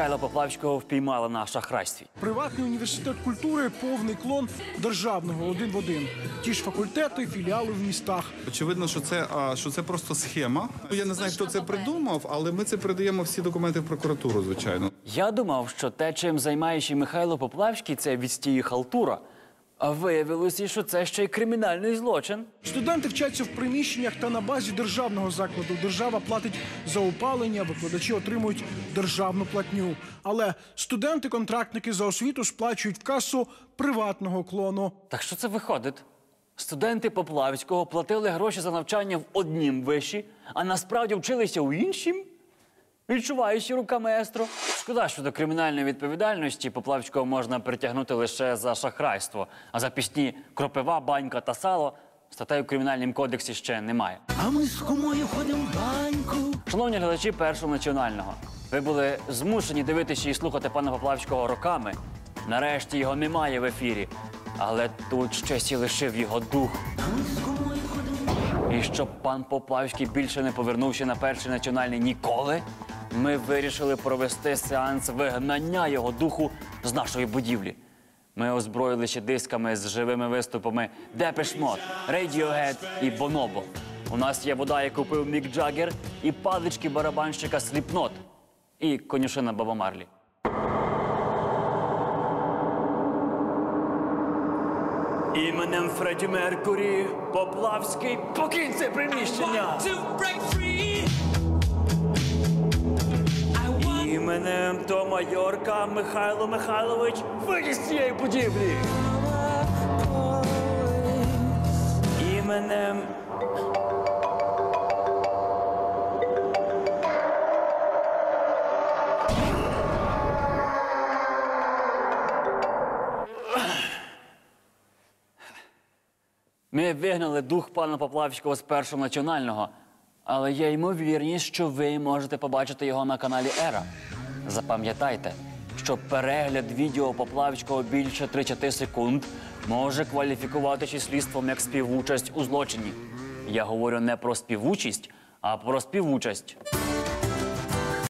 Михайла Поплавського впіймали на шахрайстві. Приватний університет культури повний клон державного один в один. Ті ж факультети, філіали в містах. Очевидно, що це, а, що це просто схема. Ну, Я не знаю, хто це придумав, але ми це передаємо всі документи в прокуратуру, звичайно. Я думав, що те, чим займаючи Михайло Поплавський, це відстій і халтура. А виявилося, що це ще й кримінальний злочин. Студенти вчаться в приміщеннях та на базі державного закладу. Держава платить за опалення, викладачі отримують державну платню. Але студенти-контрактники за освіту сплачують в касу приватного клону. Так що це виходить? Студенти Поплавського платили гроші за навчання в однім виші, а насправді вчилися у іншім? Відчуваючи рука маестро. Шкода, що до кримінальної відповідальності Поплавського можна притягнути лише за шахрайство, а за пісні Кропива, банька та сало статей у кримінальному кодексі ще немає. А ми з кумою ходимо в баньку. Шановні глядачі першого національного, ви були змушені дивитися і слухати пана Поплавського роками. Нарешті його немає в ефірі, але тут ще сі лишив його дух. Ми з кумою ходимо. І щоб пан Поплавський більше не повернувся на перший національний ніколи, ми вирішили провести сеанс вигнання його духу з нашої будівлі. Ми озброїлися дисками з живими виступами Депеш Мод, Radiohead і Бонобо. У нас є вода, яку купив Мік Джаггер, і палички барабанщика Сліпнот, і конюшина Баба Марлі. Іменем Фредді Меркурі Поплавський покинь це приміщення. to break free. Іменем Тома Йорка Михайло Михайлович вийди з цієї будівлі. Іменем. Ми вигнали дух пана Поплавського з першого національного, але є ймовірність, що ви можете побачити його на каналі Ера. Запам'ятайте, що перегляд відео Поплавського більше 30 секунд може кваліфікуватися слідством як співучасть у злочині. Я говорю не про співучість, а про співучасть.